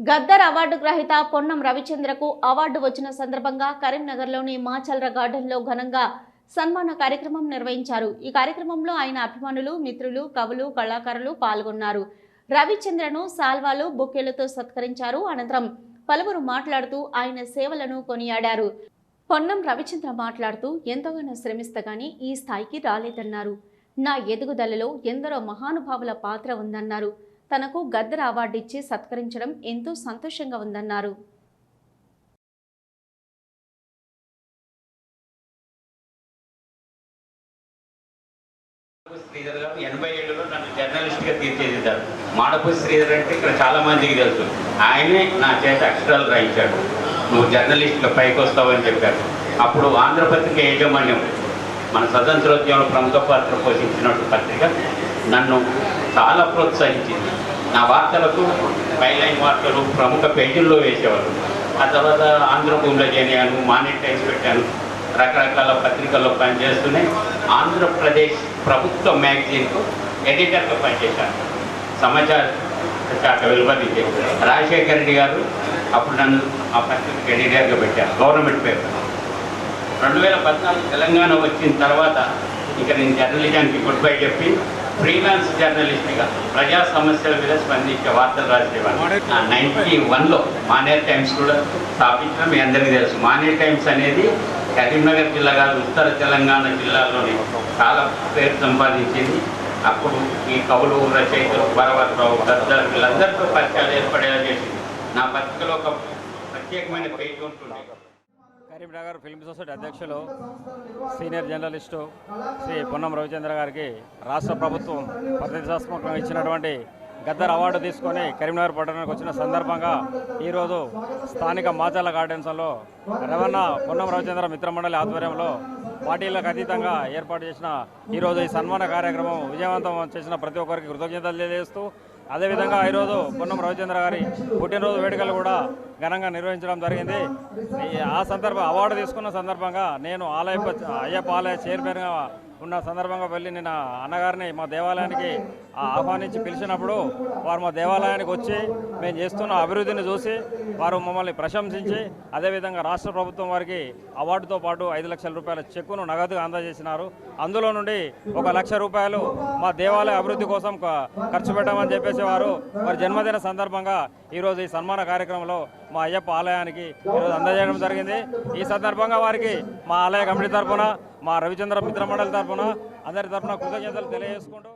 Gaddar award గ్రహీత Ponnam రవిచంద్రకు award వచ్చిన సందర్భంగా కరీంనగర్లోని మాచల్ర గార్డెన్లో ఘనంగా సన్మాన కార్యక్రమం నిర్వహించారు. ఈ కార్యక్రమంలో ఆయన అభిమానులు మిత్రులు కవులు కళాకారులు పాల్గొన్నారు. రవిచంద్రను సాల్వాలు బొక్కేలతో సత్కరించారు. అనంతరం పలువురు మాట్లాడుతూ ఆయన సేవలను కొనియాడారు. పొన్నం రవిచంద్ర మాట్లాడుతూ ఎంతగానో శ్రమిస్తే కానీ ఈ స్థాయికి రాలేదన్నారు. నా ఎదుగుదలలో ఎందరో మహానుభావుల పాత్ర ఉందన్నారు. తనకు గద్దర్ అవార్డు ఇచ్చి సత్కరించడం ఎంతో సంతోషంగా ఉందన్నారు. శ్రీధర్ గారు ఎనభై ఏడులో నన్ను జర్నలిస్ట్గా తీర్చిదిద్దారు. మాడపు శ్రీధర్ అంటే ఇక్కడ చాలా మందికి తెలుసు. ఆయనే నా చేత అక్షరాలు రాయించాడు. నువ్వు జర్నలిస్ట్గా పైకి వస్తావని చెప్పారు. అప్పుడు ఆంధ్రపత్రిక యాజమాన్యం మన స్వతంత్రోద్యమంలో ప్రముఖ పాత్ర పోషించినట్టు పత్రిక నన్ను చాలా ప్రోత్సహించింది. నా వార్తలకు పైలైన్ వార్తలు ప్రముఖ పేజీల్లో వేసేవారు. ఆ తర్వాత ఆంధ్రభూమిలో చేరాను మానిటైజ్ పెట్టాను. రకరకాల పత్రికల్లో పనిచేస్తూనే ఆంధ్రప్రదేశ్ ప్రభుత్వ మ్యాగజైన్కు ఎడిటర్గా పనిచేశాను. సమాచార శాఖ వెలువరించే రాజశేఖర రెడ్డి గారు అప్పుడు నన్ను ఆ పత్రిక ఎడిటర్గా పెట్టారు గవర్నమెంట్ పేపర్. రెండు వేల పద్నాలుగు తెలంగాణ వచ్చిన తర్వాత ఇక నేను జర్నలిజానికి గుడ్ బై చెప్పి ఫ్రీలాన్స్ జర్నలిస్ట్గా ప్రజా సమస్యల మీద స్పందించే వార్తలు రాసేవాడిని. నైన్టీ వన్లో మానేర్ టైమ్స్ కూడా స్థాపించడం మీ అందరికీ తెలుసు. మానేర్ టైమ్స్ అనేది కరీంనగర్ జిల్లా కాదు ఉత్తర తెలంగాణ జిల్లాలోని చాలా పేరు సంపాదించింది. అప్పుడు ఈ కవులు రచయితలు భరవతరావు గద్దర్ వీళ్ళందరితో పరిచయాలు ఏర్పడేలా చేసింది. నా పత్రికలో ఒక ప్రత్యేకమైన పేజీ ఉంటుంది కరీంనగర్ ఫిల్మ్ సొసైటీ అధ్యక్షులు సీనియర్ జర్నలిస్టు శ్రీ పొన్నం రవిచంద్ర గారికి రాష్ట్ర ప్రభుత్వం ప్రతిష్టాత్మకంగా ఇచ్చినటువంటి గద్దర్ అవార్డు తీసుకొని కరీంనగర్ పట్టణానికి వచ్చిన సందర్భంగా ఈరోజు స్థానిక మాచాల గార్డెన్స్లో రవణ పొన్నం రవిచంద్ర మిత్రమండలి ఆధ్వర్యంలో పార్టీలకు అతీతంగా ఏర్పాటు చేసిన ఈరోజు ఈ సన్మాన కార్యక్రమం విజయవంతం చేసిన ప్రతి ఒక్కరికి కృతజ్ఞతలు తెలియజేస్తూ అదేవిధంగా ఈరోజు పొన్నం రవిచంద్ర గారి పుట్టినరోజు వేడుకలు కూడా ఘనంగా నిర్వహించడం జరిగింది. ఈ- ఆ సందర్భ అవార్డు తీసుకున్న సందర్భంగా నేను ఆలయ అయ్యప్ప ఆలయ చైర్మన్గా ఉన్న సందర్భంగా వెళ్ళి నేను అన్నగారిని మా దేవాలయానికి ఆ ఆహ్వానించి పిలిచినప్పుడు వారు మా దేవాలయానికి వచ్చి మేము చేస్తున్న అభివృద్ధిని చూసి వారు మమ్మల్ని ప్రశంసించి అదేవిధంగా రాష్ట్ర ప్రభుత్వం వారికి అవార్డుతో పాటు ఐదు లక్షల రూపాయల చెక్కును నగదుగా అందజేసినారు. అందులో నుండి ఒక లక్ష రూపాయలు మా దేవాలయ అభివృద్ధి కోసం ఖర్చు పెట్టామని చెప్పేసి వారు వారి జన్మదిన సందర్భంగా ఈరోజు ఈ సన్మాన కార్యక్రమంలో మా అయ్యప్ప ఆలయానికి ఈరోజు అందజేయడం జరిగింది. ఈ సందర్భంగా వారికి మా ఆలయ కమిటీ తరఫున మా రవిచంద్ర మిత్రమండలి తరఫున అందరి తరఫున కృతజ్ఞతలు తెలియజేసుకుంటూ